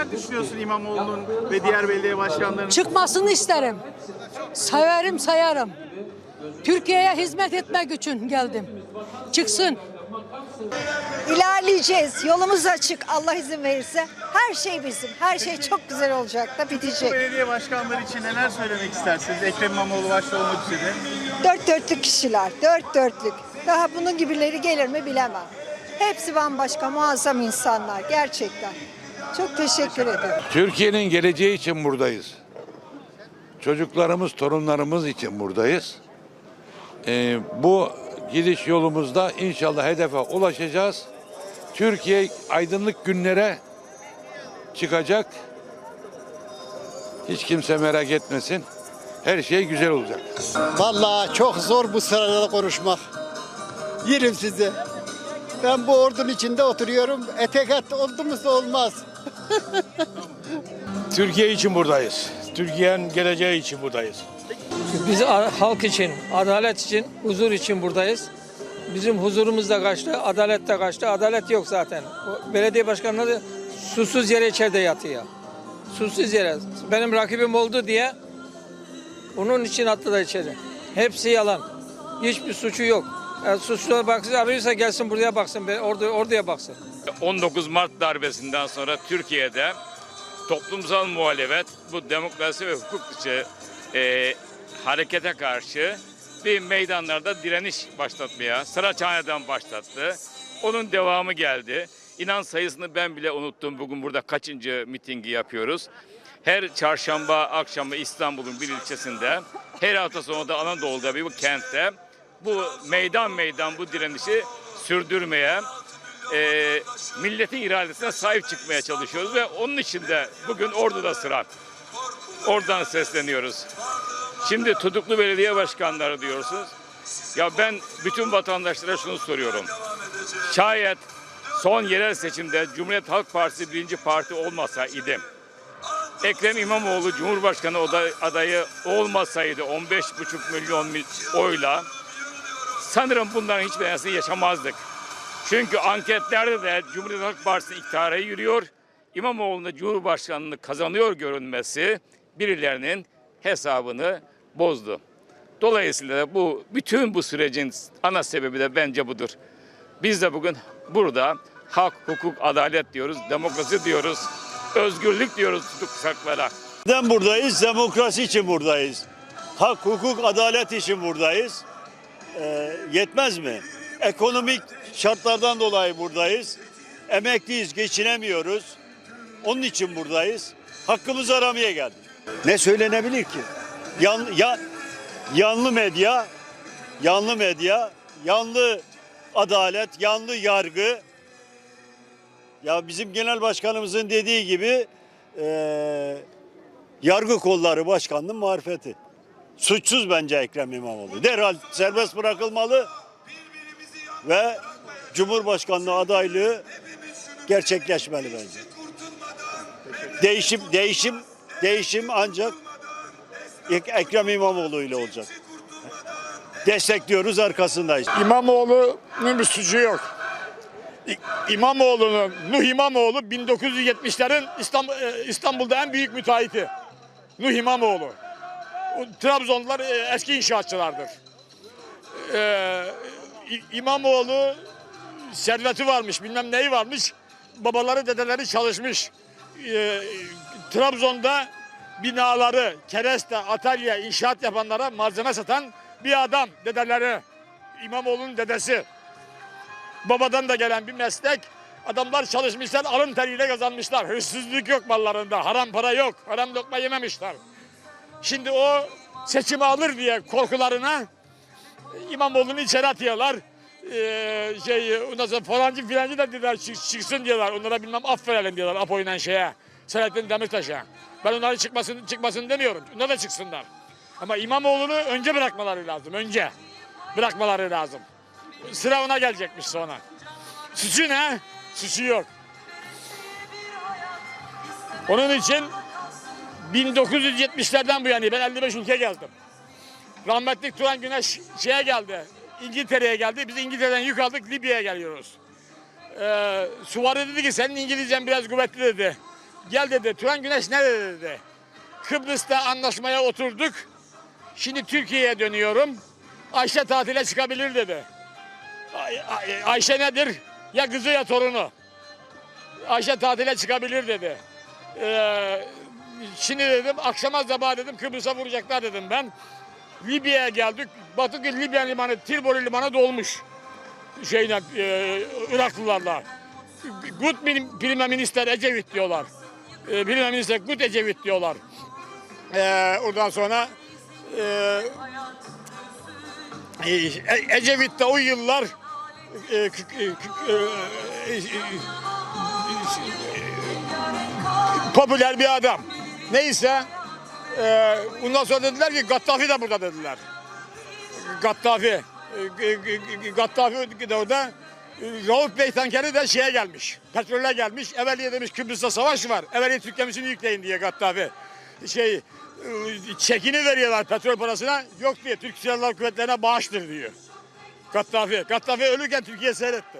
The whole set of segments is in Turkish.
Neler düşünüyorsun İmamoğlu'nun ve diğer belediye başkanlarının? Çıkmasını isterim. Severim sayarım. Türkiye'ye hizmet etmek için geldim. Çıksın. İlerleyeceğiz. Yolumuz açık. Allah izin verirse. Her şey bizim. Her şey çok güzel olacak da bitecek. belediye başkanları için neler söylemek istersiniz? Ekrem İmamoğlu başta olmak üzere. Dört dörtlük kişiler. Dört dörtlük. Daha bunun gibileri gelir mi bilemem. Hepsi bambaşka muazzam insanlar. Gerçekten. Çok teşekkür ederim. Türkiye'nin geleceği için buradayız. Çocuklarımız, torunlarımız için buradayız. Ee, bu gidiş yolumuzda inşallah hedefe ulaşacağız. Türkiye aydınlık günlere çıkacak. Hiç kimse merak etmesin. Her şey güzel olacak. Vallahi çok zor bu sırada konuşmak. Yerim sizi. Ben bu ordunun içinde oturuyorum. Etek at oldumuz olmaz. Türkiye için buradayız. Türkiye'nin geleceği için buradayız. Biz halk için, adalet için, huzur için buradayız. Bizim huzurumuz da kaçtı, adalet de kaçtı. Adalet yok zaten. Belediye başkanları susuz yere içeride yatıyor. Susuz yere. Benim rakibim oldu diye onun için attılar içeri. Hepsi yalan. Hiçbir suçu yok. Suçluya baksın, arıyorsa gelsin buraya baksın, oraya baksın. 19 Mart darbesinden sonra Türkiye'de toplumsal muhalefet bu demokrasi ve hukuk dışı e, harekete karşı bir meydanlarda direniş başlatmaya, Saraçhane'den başlattı. Onun devamı geldi. İnan sayısını ben bile unuttum. Bugün burada kaçıncı mitingi yapıyoruz. Her çarşamba akşamı İstanbul'un bir ilçesinde, her hafta sonu da Anadolu'da bir bu kentte bu meydan meydan bu direnişi sürdürmeye, e, milletin iradesine sahip çıkmaya çalışıyoruz ve onun için de bugün Ordu'da sıra. Oradan sesleniyoruz. Şimdi tutuklu belediye başkanları diyorsunuz. Ya ben bütün vatandaşlara şunu soruyorum. Şayet son yerel seçimde Cumhuriyet Halk Partisi birinci parti olmasa idim. Ekrem İmamoğlu Cumhurbaşkanı adayı olmasaydı 15,5 milyon mil oyla sanırım bunların hiçbirisini yaşamazdık. Çünkü anketlerde de Cumhuriyet Halk Partisi iktidara yürüyor. İmamoğlu'nun Cumhurbaşkanlığı kazanıyor görünmesi birilerinin hesabını bozdu. Dolayısıyla bu bütün bu sürecin ana sebebi de bence budur. Biz de bugün burada hak, hukuk, adalet diyoruz, demokrasi diyoruz, özgürlük diyoruz tutuksaklara. Neden buradayız? Demokrasi için buradayız. Hak, hukuk, adalet için buradayız. Ee, yetmez mi? Ekonomik şartlardan dolayı buradayız. Emekliyiz, geçinemiyoruz. Onun için buradayız. Hakkımızı aramaya geldik. Ne söylenebilir ki? Yan, ya, yanlı medya, yanlı medya, yanlı adalet, yanlı yargı. Ya bizim genel başkanımızın dediği gibi eee yargı kolları başkanının marifeti. Suçsuz bence Ekrem İmamoğlu. Derhal serbest bırakılmalı ve Cumhurbaşkanlığı adaylığı gerçekleşmeli bence. Değişim, değişim, değişim ancak Ek- Ekrem İmamoğlu ile olacak. Destekliyoruz, arkasındayız. İmamoğlu'nun bir suçu yok. İmamoğlu'nun, Nuh İmamoğlu 1970'lerin İstanbul, e, İstanbul'da en büyük müteahhiti. Nuh İmamoğlu. Trabzonlular e, eski inşaatçılardır. Ee, İmamoğlu serveti varmış, bilmem neyi varmış. Babaları, dedeleri çalışmış. Ee, Trabzon'da binaları, kereste, atölye, inşaat yapanlara malzeme satan bir adam dedeleri. İmamoğlu'nun dedesi. Babadan da gelen bir meslek. Adamlar çalışmışlar, alın teriyle kazanmışlar. Hırsızlık yok mallarında, haram para yok, haram lokma yememişler. Şimdi o seçimi alır diye korkularına İmamoğlu'nu içeri atıyorlar. Ee, şey, ondan sonra falancı filancı da çık- çıksın diyorlar. Onlara bilmem affedelim diyorlar Apo'yla şeye. Selahattin Demirtaş'a. Ben onların çıkmasın, çıkmasın demiyorum. Onlar da çıksınlar. Ama İmamoğlu'nu önce bırakmaları lazım. Önce bırakmaları lazım. Sıra ona gelecekmiş sonra. Suçu ne? Suçu yok. Onun için 1970'lerden bu yana ben 55 ülke geldim. Rahmetli Turan Güneş şeye geldi. İngiltere'ye geldi. Biz İngiltere'den yük aldık Libya'ya geliyoruz. Ee, Suvari dedi ki senin İngilizcen biraz kuvvetli dedi. Gel dedi. Turan Güneş ne dedi dedi. Kıbrıs'ta anlaşmaya oturduk. Şimdi Türkiye'ye dönüyorum. Ayşe tatile çıkabilir dedi. Ay- Ay- Ayşe nedir? Ya kızı ya torunu. Ayşe tatile çıkabilir dedi. Ee, şimdi dedim akşama sabah dedim Kıbrıs'a vuracaklar dedim ben. Libya'ya geldik. Batı Libya limanı, Tripoli limanı dolmuş. Şeyle, e, Iraklılarla. Good Prime Minister Ecevit diyorlar. E, Prime Minister Good Ecevit diyorlar. E, ondan sonra e, e, Ecevit de o yıllar e, e, e, popüler bir adam. Neyse e, ondan sonra dediler ki Gattafi de burada dediler. Gattafi. E, e, e, Gattafi de orada e, Rauf Bey tankeri de şeye gelmiş. Petrole gelmiş. Evveliye demiş Kıbrıs'ta savaş var. Evveliye Türk gemisini yükleyin diye Gattafi. Şey e, çekini veriyorlar petrol parasına. Yok diye Türk Silahlı Kuvvetleri'ne bağıştır diyor. Gattafi. Gattafi ölürken Türkiye seyretti.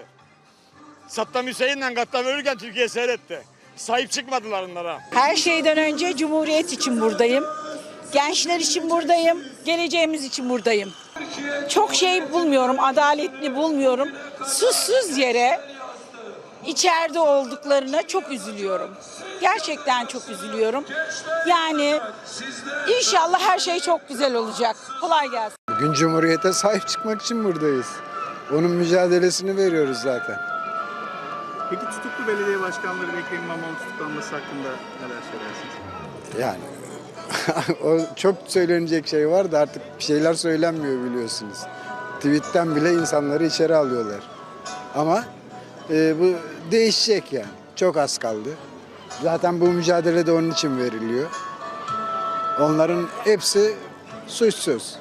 Saddam Hüseyin'le Gattafi ölürken Türkiye seyretti. Sahip çıkmadılar onlara. Her şeyden önce Cumhuriyet için buradayım. Gençler için buradayım. Geleceğimiz için buradayım. Çok şey bulmuyorum, adaletli bulmuyorum. Susuz yere içeride olduklarına çok üzülüyorum. Gerçekten çok üzülüyorum. Yani inşallah her şey çok güzel olacak. Kolay gelsin. Bugün Cumhuriyet'e sahip çıkmak için buradayız. Onun mücadelesini veriyoruz zaten. Peki tutuklu belediye başkanları ve Ekrem İmamoğlu tutuklanması hakkında neler söylersiniz? Yani o çok söylenecek şey var da artık bir şeyler söylenmiyor biliyorsunuz. Tweet'ten bile insanları içeri alıyorlar. Ama e, bu değişecek yani. Çok az kaldı. Zaten bu mücadele de onun için veriliyor. Onların hepsi suçsuz.